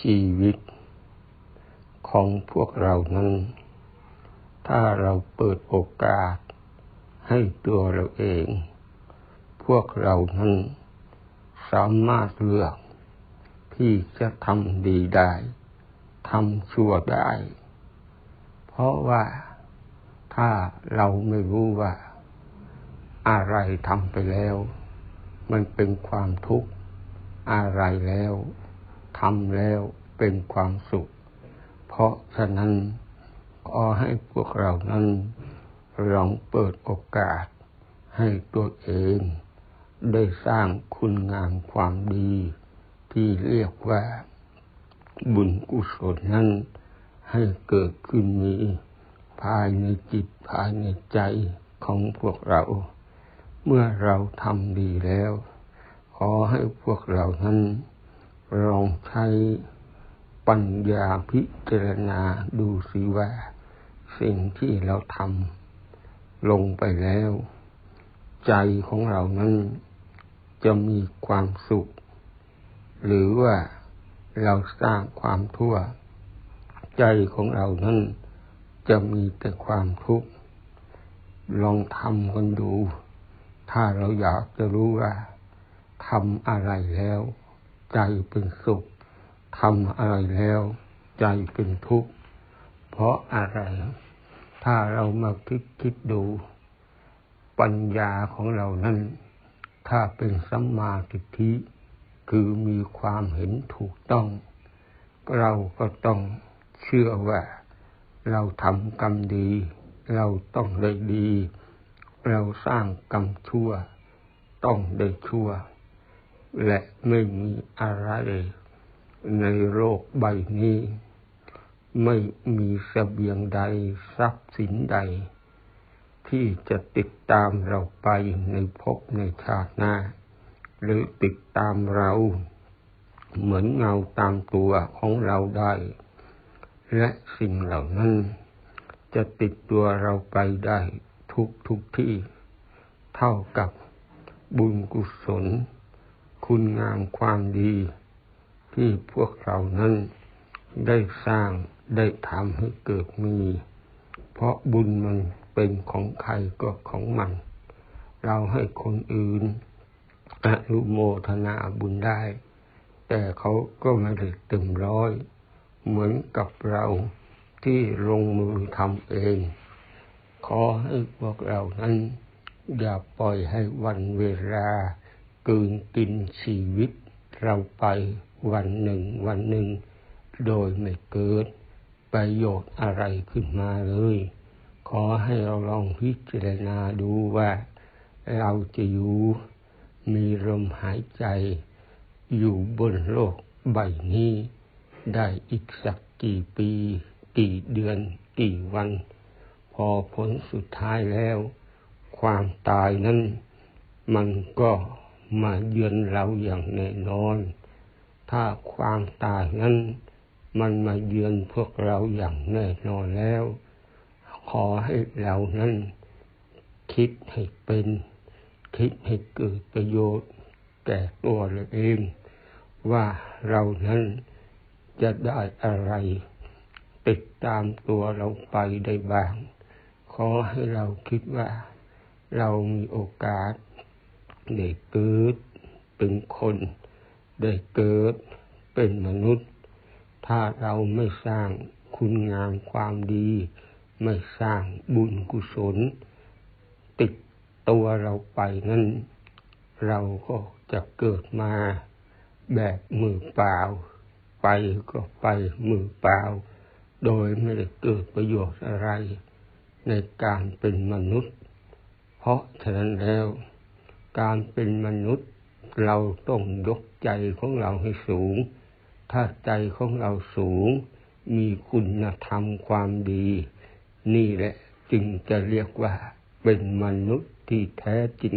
ชีวิตของพวกเรานั้น ถ้าเราเปิดโอกาสให้ตัวเราเอง พวกเรานั้นสามารถเลือก ที่จะทำดีได้ทำชั่วได้ เพราะว่าถ้าเราไม่รู้ว่า อะไรทำไปแล้ว มันเป็นความทุกข์อะไรแล้ว ทำแล้วเป็นความสุข เพราะฉะนั้นขอให้พวกเรานั้นลองเปิดโอกาสให้ตัวเอง ได้สร้างคุณงามความดี ที่เรียกว่า บุญกุศลนั้นให้เกิดขึ้นมีภายในจิตภายในใจของพวกเรา เมื่อเราทำดีแล้ว ขอให้พวกเรานั้น ลองใช้ปัญญาพิจารณาดูสิว่า สิ่งที่เราทำลงไปแล้ว ใจของเรานั้นจะมีความสุข หรือว่าเราสร้างความทั่ว ใจของเรานั้นจะมีแต่ความทุกข์ลองทำกันดู ถ้าเราอยากจะรู้ว่าทำอะไรแล้ว ใจเป็นสุขทำอะไรแล้ว ใจเป็นทุกข์เพราะอะไร ถ้าเรามาคิดคิดดู ปัญญาของเรานั้น ถ้าเป็นสัมมาทิฏฐิคือมีความเห็นถูกต้อง เราก็ต้องเชื่อว่า เราทำกรรมดี เราต้องได้ดี เราสร้างกรรมชั่ว ต้องได้ชั่ว และไม่มีอะไรในโลกใบนี้ ไม่มีสเสบียงใดทรัพย์สินใด ที่จะติดตามเราไปในภพในชาติหน้า หรือติดตามเรา เหมือนเงาตามตัวของเราได้ และสิ่งเหล่านั้น จะติดตัวเราไปได้ทุกทุกที่ เท่ากับบุญกุศล คุณงามความดี ที่พวกเรานั้นได้สร้างได้ทำให้เกิดมี เพราะบุญมันเป็นของใครก็ของมัน เราให้คนอื่นอนุโมทนาบุญได้ แต่เขาก็ไม่ได้เต็มร้อย เหมือนกับเราที่ลงมือทำเอง ขอให้พวกเรานั้นอย่าปล่อยให้วันเวลา กืนกินชีวิตเราไปวันหนึ่งวันหนึ่ง โดยไม่เกิดประโยชน์อะไรขึ้นมาเลย ขอให้เราลองพิจารณาดูว่า เราจะอยู่มีลมหายใจ อยู่บนโลกใบนี้ ได้อีกสักกี่ปี กี่เดือน กี่วัน พอผลสุดท้ายแล้ว ความตายนั้นมันก็ มาเยือนเราอย่างแน่นอน ถ้าความตายนั้น มันมาเยือนพวกเราอย่างแน่นอนแล้ว ขอให้เรานั้น คิดให้เป็น คิดให้เกิดประโยชน์แก่ตัวเราเอง ว่าเรานั้นจะได้อะไร ติดตามตัวเราไปได้บ้าง ขอให้เราคิดว่าเรามีโอกาส ได้เกิดเป็นคน ได้เกิดเป็นมนุษย์ ถ้าเราไม่สร้างคุณงามความดี ไม่สร้างบุญกุศล ติดตัวเราไปนั้นเราก็จะเกิดมาแบบมือเปล่า ไปก็ไปมือเปล่า โดยไม่ได้เกิดประโยชน์อะไร ในการเป็นมนุษย์ เพราะฉะนั้นแล้ว การเป็นมนุษย์ เราต้องยกใจของเราให้สูง ถ้าใจของเราสูง มีคุณธรรมความดี นี่แหละจึงจะเรียกว่าเป็นมนุษย์ที่แท้จริง